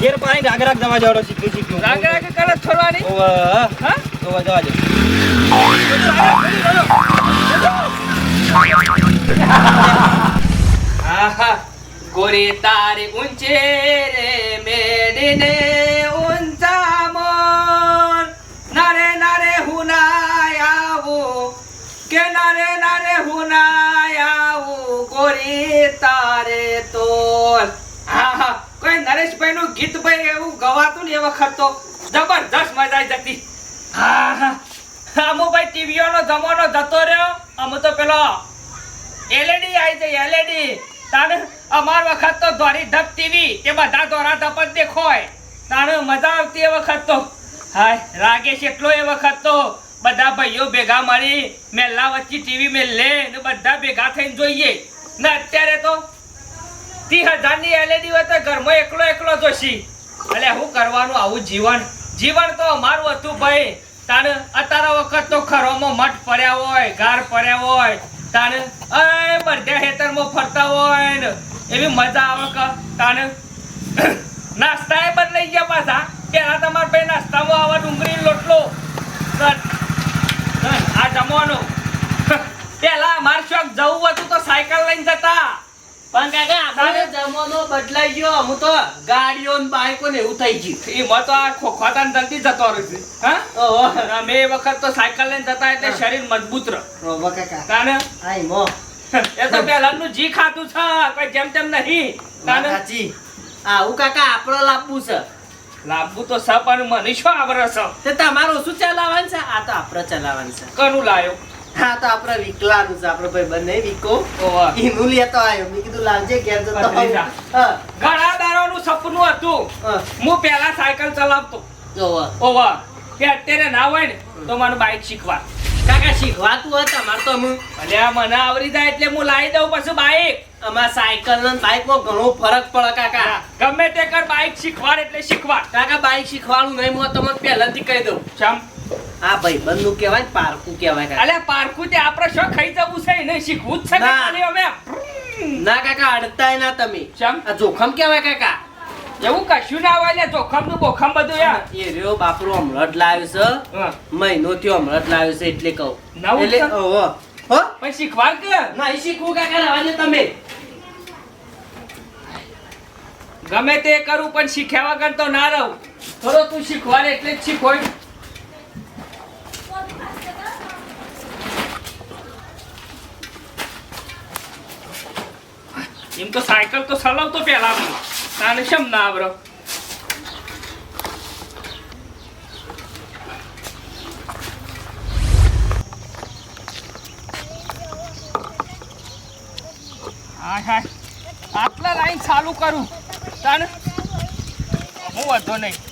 ઘેર પાણી રાગ રાગ જવા જવાનો શીખી સીધું રાગ રાગ કરે છોડવાની ઓવે, હા. ઓવે, જવા દે. આહા ગોરી તારી ઊંચે રે મેડીને ઊંચા મોર. નારે નારે હુનાય આવું કે નારે નારે હુનાય આવું ગોરી તારે તો આહા કોઈ નરેશભાઈ નું ગીત ભાઈ એવું ગવાતું ને એ વખત તો જબરદસ્ત મજા આવી જતી. હા અમુ ભાઈ ટીવીઓ નો જમાનો જતો રહ્યો. અમુ તો પેલો એલઈડી આવી જાય એલઈડી તાને અમાર વખત તો ધોરી ધપ ટીવી એ બધા ધોરા ધપ જ દેખોય. તાને મજા આવતી એ વખત તો. હાય, રાગેશ એટલો એ વખત તો બધા ભાઈઓ ભેગા મળી મેલા વચ્ચે ટીવી મેં લે ને બધા ભેગા થઈને જોઈએ. ને અત્યારે તો ત્રીસ હજારની એલઈડી હોય તો ઘરમાં એકલો એકલો જોશી. એટલે શું કરવાનું આવું જીવન? જીવન તો અમારું હતું ભાઈ. તાને અત્યારે વખત તો ખરોમાં મઠ પડ્યા હોય, ગાર પડ્યા હોય. તાને અરે બધા ખેતરમાં ફરતા હોય ને. એવી મજા આવે કે તાને નાસ્તા એ બદલાઈ ગયા પાછા. પેલા તમારા ભાઈ નાસ્તામાં આવા ડુંગળી લોટલો. આ જમવાનું. પેલા અમારે શોખ જવું હતું તો સાયકલ લઈને જતા. પણ કાકા આપણે જમાનો બદલાઈ ગયો. હું તો ગાડીઓ ને બાઈકો ને એવું થઈ ગયું. એમાં તો આ ખોખાતાને જલ્દી જતો રહેશે હા? ઓહો. અમે એ વખત તો સાયકલ લઈને જતા એટલે શરીર મજબૂત રહે કાકા. તાને? આઈ મો. એ તો જી ખાતું છે કોઈ જેમ તેમ નહીં. તાને? કાચી આવું કાકા આપણો લાવવું છે. લાવવું તો સ અને મને શું આવરે છે? તે તમારું શું ચલાવવાનું છે? આ તો આપણે ચલાવવાનું છે. કરું લાયો. હા તો આપણે વિકલાનું છે આપડે ભાઈ બંને વિકો. એનું લેતો આવ્યો મેં કીધું લાવજે ઘેર જતો ઘણા દાડાનું સપનું હતું. હું. પેલા સાયકલ ચલાવતો. ઓવા કે અત્યારે ના હોય ને તો મને બાઇક શીખવા. કાકા શીખવાતું હતા તમારે તો હું. અલ્યા મને આવરી જાય એટલે હું લાવી દઉં પછી બાઇક અમારા સાયકલ ને બાઈકમાં ઘણો ફરક પડે કાકા. ગમે તે કર બાઇક શીખવાડ એટલે શીખવાડ. કાકા બાઈક શીખવાડું નહીં હું તમને પહેલાથી કહી દઉં. ચમ. આ ભાઈ નું કહેવાય પારકું કહેવાય અલ્યા પારકું તે આપણે શું ખાઈ જવું છે? એને શીખવું જ છે ને. અમે. ના કાકા અડતાય ના તમે. ચમ. આ જોખમ કહેવાય કાકા. એવું કશું ના હોય ને જોખમનું બોખમ બધું યાર એ રહ્યો બાપરો હમણાં લાવ્યો છે. મહિનો થયો હમણાં જ લાવ્યો છે એટલે કહું. એટલે? ઓહો. હો? શીખવાડ કે? ના એ શીખવું કાકા રહેવા તમે. ગમે તે કરું પણ શીખ્યા વગર તો ના રહું. થોડો તું શીખવાડ એટલે જ શીખોય એમ તો સાયકલ તો ચલાવતો પેલા તાને કેમ ના આવરો? આટલા લાઈન ચાલુ કરું. તાને હું વધો નહીં.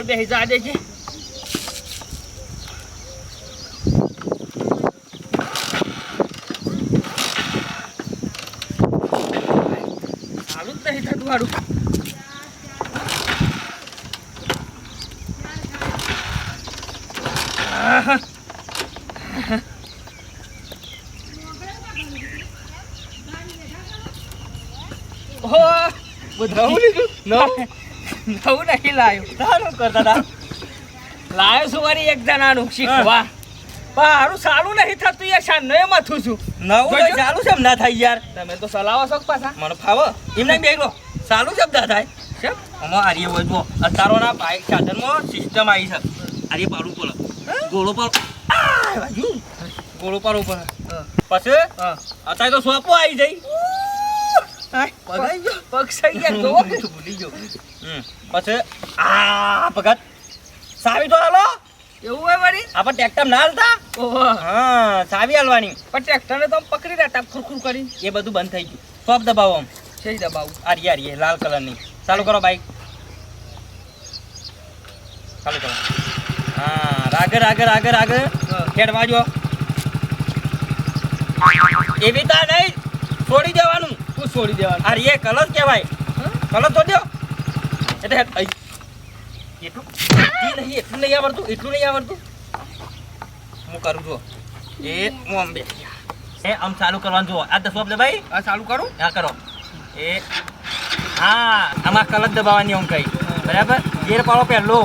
ઉપર બેસી જા દેજે સારું જ નહીં થતું મારું ઓહ, નવું લીધું? નવું? નવું નહીં લાયો. સારું કરતા હતા. લાયો છું વળી એક જણાનું. શીખવા હારું સારું નહીં થતું યાર શાનનો એ મથું છું. નવું ચાલુ છે ના થાય યાર. તમે તો ચલાવો છો પાછા? મને ફાવો. એમ નહીં બેગલો. ચાલુ છે ના થાય. કેમ આમાં આર્ય હોય જો અત્યારોના બાઇક સાધનમાં સિસ્ટમ આવી છે. આર્ય પાડું પડે ગોળો પર. ગોળો પર પડે પછી અત્યારે તો સોપો આવી જાય. પછી આ ભગત સાવી તો હાલો એવું હોય વળી આપણે ટ્રેક્ટર ના હાલતા હા ચાવી હાલવાની પણ ટ્રેક્ટરને તો પકડી રહ્યા ખુરખુર કરી એ બધું બંધ થઈ ગયું દબાવો આમ છે દબાવું આરીએ આરીએ લાલ કલરની ચાલુ કરો બાઈક ચાલુ કરો હા આગળ આગળ આગળ હા. હેડ વાજો એવી તા નહીં છોડી દેવાનું હું છોડી દેવાનું. એ કલર કહેવાય. કલર તો દો એટલે. એટલું નહીં એટલું નહીં આવડતું એટલું નહીં આવડતું. હું કરું છું એ હું આમ બે. એ આમ ચાલુ કરવાનું જુઓ. આ દસો દબાઈ આ ચાલુ કરું. હા કરો. એ હા આમાં કલર દબાવવાની આમ કઈ. બરાબર? ગેર પાડો પહેલો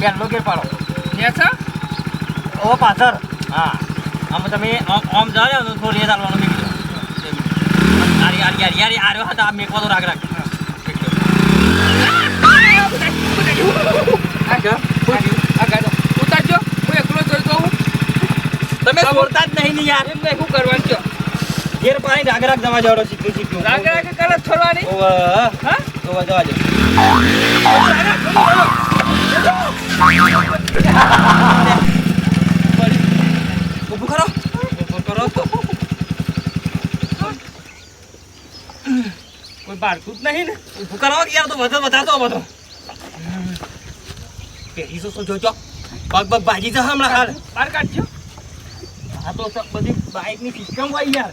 પહેલો ગેર પાડો. ઓ પાછળ. હા. આમાં તમે આમ જાઓ ને થોડી રેત યાર યાર આરી આર્યો હતા આ મેકવા તો આ જો ઉતારજો હું એકલો જોઈ હું તમે બોલતા જ નહીં ને યાર. એમ નહીં શું કરવાનું છો. ગેર પાણી રાગ રાગ જવા જાવડો સીધું સીધું રાગે રાગે કરે છોડવાની. ઓવે હા. ઓવે જવા દો. ઊભું કરો. કરો. તો કોઈ જ નહીં ને. ઊભું કરો કે યાર તો વધારે વધારતો બધો પેલી શું જોજો. પગ પગ ભાજી જશે હમણાં હાલ. બહાર કાઢજો. આ તો બધી બાઇકની સિસ્ટમ હોય યાર.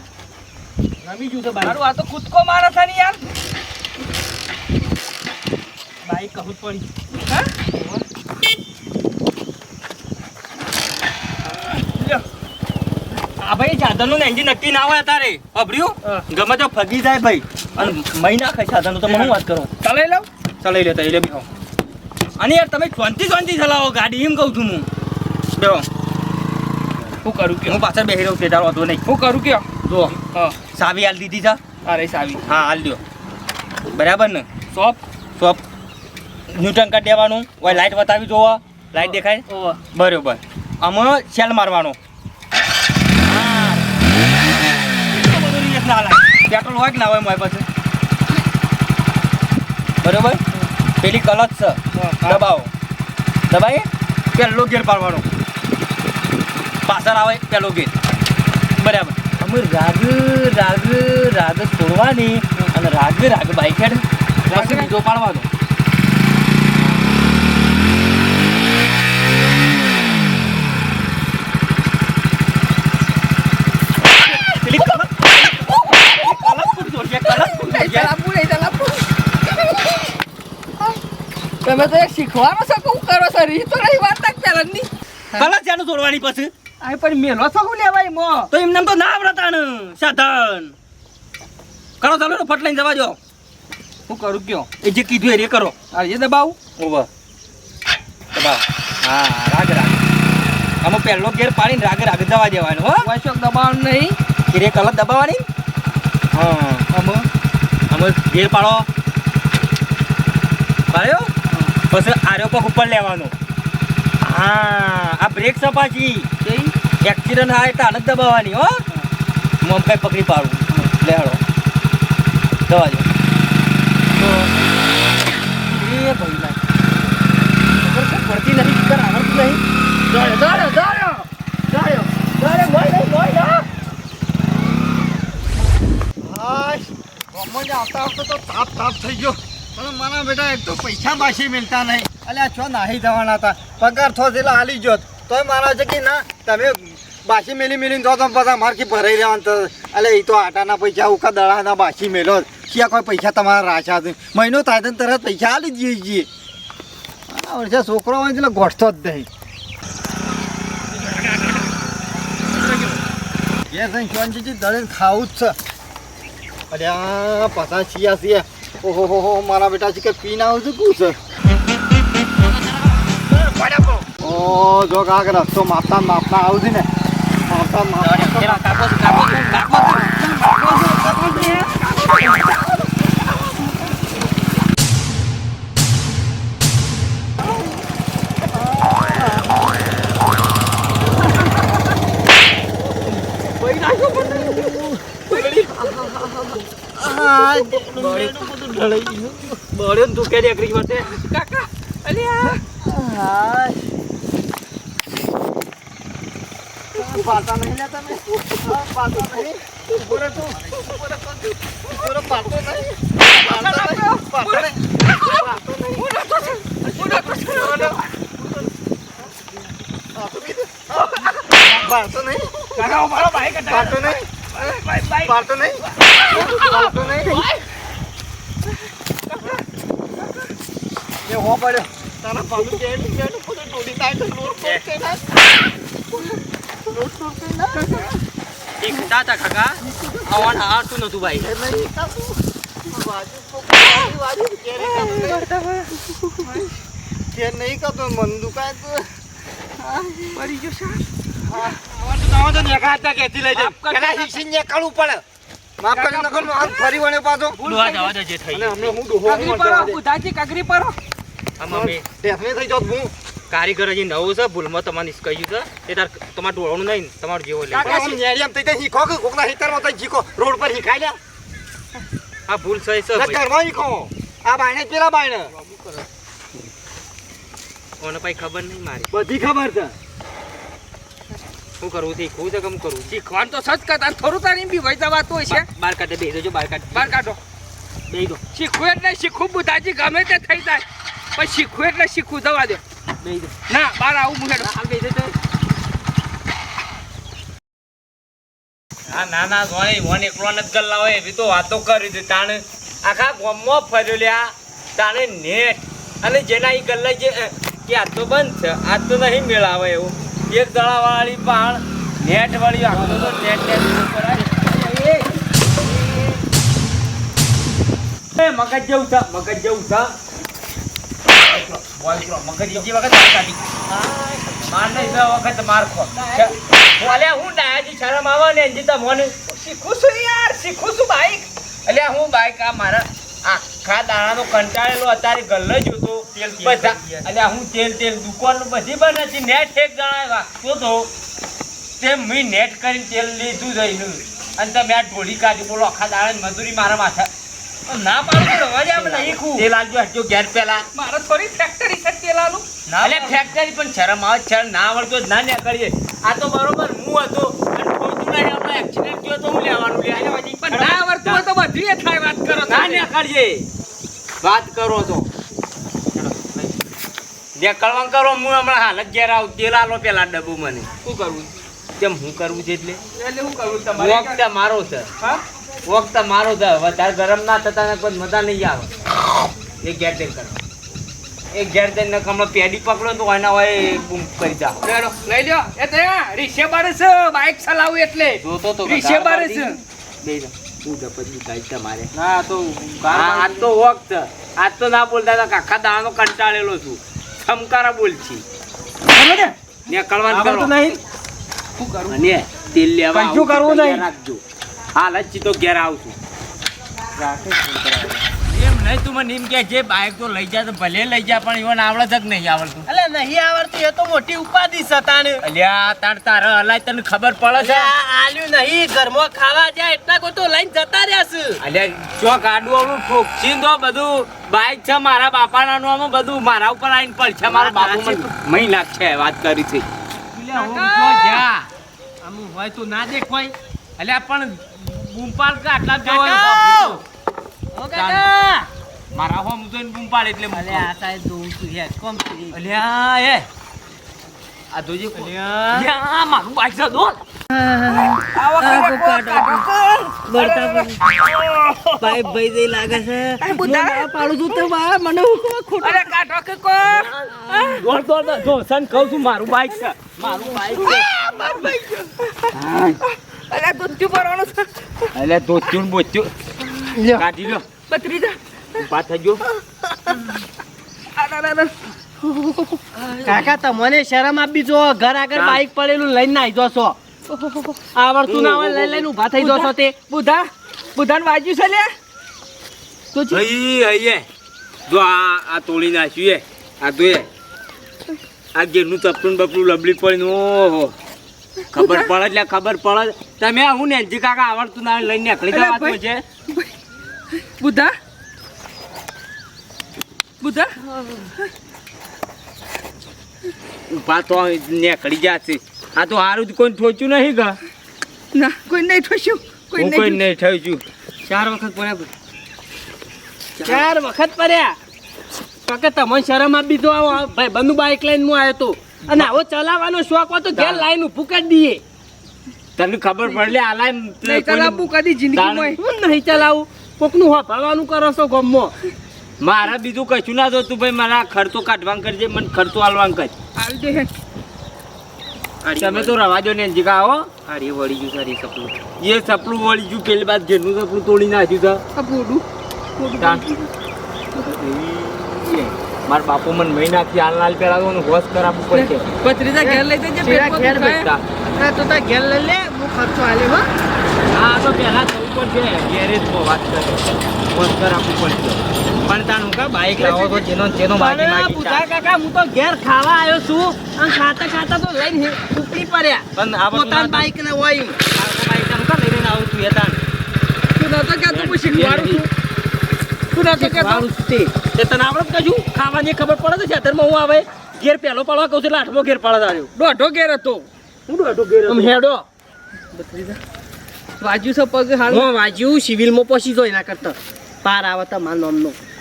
રમી જુ તો મારું આ તો કૂદકો મારે છે ને યાર. બાઈક કહું પડી. હા. આ ભાઈ સાધનનું એન્જિન નક્કી ના હોય તારે અભર્યું. ગમે તો ફગી જાય ભાઈ. અને મહિના ખાઈ સાધન તો હું વાત કરો? ચલાવી લઉં? ચલાવી લેતા એટલે બી અને યાર તમે શાંતિ શાંતિ ચલાવો ગાડી એમ કહું છું હું. બેહો. શું કરું કે? હું પાછળ બેસી રહ્યો છું વાંધો નહીં. શું કરું કે? જો હા. સાવી હાલ દીધી છે. અરે સાવી. હા હાલ દો બરાબર ને? સોપ શોપ ન્યૂટન કાઢ દેવાનું. ઓય લાઇટ બતાવી જોવા. લાઈટ દેખાય? બરોબર. આમાં સેલ મારવાનો. હા. પેટ્રોલ હોય કે ના હોય મારી પાસે બરોબર? પેલી કલચ છે. દબાવો. દબાઈ પહેલો ગેર પાડવાનો. પાછળ આવે પહેલો ગેર. બરાબર. અમે રાગ રાગ રાગ છોડવાની અને રાગ રાગ બાઈક હેડ બીજો પાડવાનો પેલી કલચ કલચ ફૂટી જોડશે, કલચ ફૂટી જોડશે. તમે તો એક શીખવાનો છો કે હું કરો છો? રીત તો નહીં વાર્તા પહેલાની. કલચ જાનું છોડવાની પછી. આ પણ મેલો છો હું લેવાય મો? તો એમને તો ના આવડતા ને સાધન. કરો ચાલો ફટ લઈને જવા દો. હું કરું કયો? એ જે કીધું એ કરો. આ એ દબાવું? ઓવર દબાવ. હા રાગ રાગ. આમાં પહેલો ગેર પાડીને રાગ રાગ દવા દેવાનો હો. વાંચો દબાવવાનું નહીં. એ રે કલર દબાવવાની? હા આમાં. આમાં ગેર પાડો. પાડ્યો? પછી આરોપક પગ ઉપર લેવાનો. હા આ બ્રેક સપાજી જઈ એક્સિડન્ટ થાય તો આને દબાવવાની હો. મમ કઈ પકડી પાડું. લે હળો દવા જો તો એ ભાઈ ના પડતી નથી ખબર આવડતું નહીં. દોડ્યો દોડ્યો દોડ્યો દોડ્યો દોડ્યો નહીં ના આવતા આવતા તો તાપ તાપ થઈ ગયો. પણ મારા બેટા, એક તો પૈસા પાછી મિલતા નહીં. અલ્યા છો નાહી જવાના હતા. પગાર થો એટલે હાલી જોત તોય મારા છે કે ના, તમે બાસી મેલી મેલી તો બધા મારથી ભરાઈ રહ્યા તો અલે એ તો આટાના પૈસા, ઉકા દડાના બાસી મેલો. ક્યાં કોઈ પૈસા તમારા રાશા છે? મહિનો થાય તો તરત પૈસા હાલી જઈએ છીએ. આ વર્ષે છોકરો હોય એટલે ગોઠતો જ નહીં. ઘેર થઈને શાંતિથી દળીને ખાવું જ છે. અલ્યા પાછા છીએ છીએ ઓહો હો હો મારા બેટા છે કે પીને આવું છું કું છે ઓ જો કાક રસ્તો માપતા ને માપતા આવું છું ને માપતા ને માપતા પેલા છે. આ બળ્યો ને તું કે દેખરી વચ્ચે. કાકા અલ્યા હાય. પાતા નહીં લે તમે પાતા નહીં ઊભો રહે તું. ઊભો રહે તું. ઊભો રહે, પાતો નહીં. પાતો નહીં. પાતો નહીં. પાતો નહીં. પાતો કીધું. પાતો નહીં. કાકા ઉભારો બાઈક હતા પાતો નહીં. બાઈક બાઈક પાતો નહીં. પાતો નહીં. એ હો પડ્યો. તારા ભાભી પોતે થાય તો લોટ તા કાકા. નતું ભાઈ? ઘેર નહીં તું બાજુ છોકરી વાળી ઘેર નહીં. કરતો મન દુકાન તો. પડી ગયો આવા તો લઈ જાય શીશી નેકાળવું પડે. માફ કરી નાખો ફરી વળ્યો પાછો. ડોહા જવા દે જે થઈ અને હમણાં હું ડોહો કગરી પરો કગરી મમ્મી. ટેફની થઈ જાત હું. કારીગર હજી નવું છે ભૂલમાં તમારે કહ્યું છે. એ તાર તમારે ડોળવાનું નહીં તમારું જેવો લે. આમ નેડિયામ થઈ જાય શીખો કે કોકના હિતરમાં તો શીખો. રોડ પર શીખાય લે. આ ભૂલ છે ઘરમાં શીખો. આ બાયણે પેલા બાયણે. કોને પછી ખબર નહીં મારી. બધી ખબર છે. શું કરવું શીખવું છે કેમ કરવું શીખવાનું તો સજ કરતા થોડું તારી બી વહી જવાતું હોય છે. બાર કાઢે બેસી દેજો બાર કાઢ. બાર કાઢો. બેસી દો શીખવું એટલે શીખવું બુધાજી ગમે તે થઈ જાય. પણ શીખવું એટલે શીખવું જવા દે. ના બાર આવું મુહેડો આ નાના ધોણી વન એકલો નથી ગલ્લા હોય એવી તો વાતો કરી હતી તાણે. આખા ગોમમાં ફર્યો લ્યા તાણે નેટ. અને જેના એ ગલ્લા જે કે આ તો બંધ છે આ તો નહીં મેળાવે એવું. એક દળાવાળી પણ નેટ વાળી આખો તો નેટ નેટ મગજ જેવું છે મગજ જેવું છે વખત કાઢી માર બોલે હું ડાયાજી શરમ આવે ને એનજી તમને શીખું છું યાર શીખું છું બાઈક એટલે હું બાઈક આ મારા આખા દાણાનો કંટાળેલો અત્યારે ગલ્લે જોતો તેલ બધા એટલે હું તેલ તેલ દુકાન બધી બને નેટ એક જણા રાખતો તો તે મેં નેટ કરીને તેલ લીધું જઈને અને તમે આ ઢોળી કાઢી બોલો, આખા દાણા મજૂરી મારા માથા. ના પાડું તો રવા જાય નહીં ખું તેલ આલજો હટજો ઘેર પેલા મારે થોડી ફેક્ટરી છે તેલાનું એટલે ફેક્ટરી પણ શરમ આવે છે, ના આવડતો ના ના કરીએ આ તો બરોબર હું હતો. અને ખોટું નહીં આપણે એક્સિડન્ટ થયો તો હું લેવાનું લે. આયા વાજી પણ ના આવડતું હોય તો બધું એ થાય વાત કરો ના તમે. કરીએ વાત કરો તો. નીકળવા કરો હું હમણાં હાલ જ ઘેર આવું. તેલ આલો પેલા ડબ્બુ મને શું કરવું? કેમ હું કરવું છે એટલે? એટલે હું કરવું તમારે મારો છે. હા? વખત મારો વધારે ગરમ ના થતા ને કોઈ મજા નહીં આવે. એક ઘેર કરો. એ ઘેર તેલ ને હમણાં પેડી પકડો તો એના હોય બૂમ કરી લેડો, લઈ લ્યો. એ તો રીશે બારે છે. બાઈક ચલાવું એટલે. જોતો તો રીશે બારે છે. બે તું જપજી તમારે ના તો આજ તો વખત. આજ તો ના બોલતા હતા કાકા કંટાળેલો છું. સમકારા બોલ છી? ને કળવાન કરો. શું કરવું અને તેલ લેવા શું કરવું નહીં? રાખજો. હાલ જ છી. તો ઘેર આવશું એમ નહીં તું મને એમ કે જે બાઈક તો લઈ જા તો ભલે લઈ જા પણ ઈવન આવડે જ નહીં આવડતું. એટલે નહીં આવડતું એ તો મોટી ઉપાધિ છે તાને અલ્યા તાર તારે હલાય તને ખબર પડે છે? આ આલ્યું નહીં ઘરમાં ખાવા જાય એટલા કોઈ તો લઈને જતા રહ્યા છે. અલ્યા ચોક આડું ઠોકશીન તો બધું બાઈક છે મારા બાપાના આમાં બધું મારા ઉપર આવીને પડશે મારા બાપુ મહી નાખશે વાત કરી છે. આમ હોય તો ના દેખવાય. અલ્યા પણ બૂમપાડ કે આટલા! જવાનું ઓ કાકા! મારા હોમ તો એને બૂમપાડ એટલે મને આ સાહેબ જોઉં છું હે કોમ છે. અલ્યા એ આ જોજે કો- અલ્યા. મારું બાઈક છે દોર ભાઈ ભાઈ જઈ લાગે છે. પાડું છું તો મને ખોટું. કાઢો કે કો દોડ દોડ દોડ. સન કહું છું મારું બાઈક છે. મારું બાઈક છે. અરે દોત્યું ભરવાનું છે. અલ્યા દોત્યું કાઢી લો બત્રી જા ઊભા અરે. કાકા તમને શરમ આપી જો. ઘર આગળ. બાઈક પડેલું લઈને નાઈ જો છો. આવડતું ના હોય લઈ લઈને ઊભા થઈ જો છો તે. બુધા બુધાને વાજ્યું છે લે તો જી. હઈ જો આ આ તોડી નાખ્યું એ આ તો એ આ ઘેરનું ચપટું બપડું લબડી પડીને ઓહો. ખબર પડે એટલે ખબર પડે. તમે હું ને જી કાકા આવડતું ના લઈને નીકળી જવા છે. બુધા? બુધા? ઊભા તો નીકળી જશે આ તો હારું કોઈ ઠોચ્યું નહીં ગા. ના કોઈ નહીં ઠોચ્યું કોઈ કોઈ નહીં ઠોચ્યું ચાર વખત પડ્યા ચાર વખત પડ્યા? કાકા તમને શરમ આપી દો આવો. ભાઈ બંધુ બાઈક લઈને હું આવ્યો તો. અને આવો ચલાવવાનો શોખ હોય તો ઘેર લાઈન ઊભું કરી દઈએ. તને ખબર પડલે આ લાઈન નહીં ચલાવું કદી જિંદગીમાં. હું નહીં ચલાવું. કોકનું હોભાળવાનું કરો છો ગમમાં. મારા બીજું કશું ના જોતું ભાઈ મારા ખર્ચો કાઢવાનું કરજે મને ખર્ચો આલવાનું કર. આવી દે તમે તો રવા દો ને જીગા આવો. અરે વળી ગયું સારી સપલું એ સપલું વળી ગયું પેલી બાદ ઘેરનું સપલું તોડી નાખ્યું છે. પોડું તાન. મારા બાપુ મને મહિનાથી હાલ નાલ પેલા તો હોશ કરાવવું પડશે પત્રીજા ઘેર લઈ જજે પેટ ઘેર બેઠા. ખાય. તો તા તું ઘેર લઈ લે હું ખર્ચો આલે હો. હા તો પેલા ઉપર છે ગેરેજ વાત કરે. હોશ કરાવવું પડશે પણ તાનું કા બાઈક લાવો તો જેનો જેનો અરે માગી બુધા કાકા હું તો ઘેર ખાવા આવ્યો છું. અને ખાતા ખાતા તો લઈને ઉપડી પડ્યા. પણ આ પોતાની બાઈક ને હોય. બાઈક તાનું કા લઈને આવું છું એ તાન તું નતો કહેતો હું શીખવાડું છું. તું? નતો કહેતો તે. તે તને આવડે છે ખાવાની ખબર પડે છે? ખેતરમાં હું આવે ઘેર પહેલો પાડવા કહું છું એટલે આઠમો ઘેર પાડવા આવ્યો. દોઢો ઘેર હતો. હું દોઢો ઘેર આમ હેડો. વાજ્યું છે પગ હાલ? વાજ્યું સિવિલમાં પહોંચી જો એના કરતા. પાર આવે તમારા નામનો.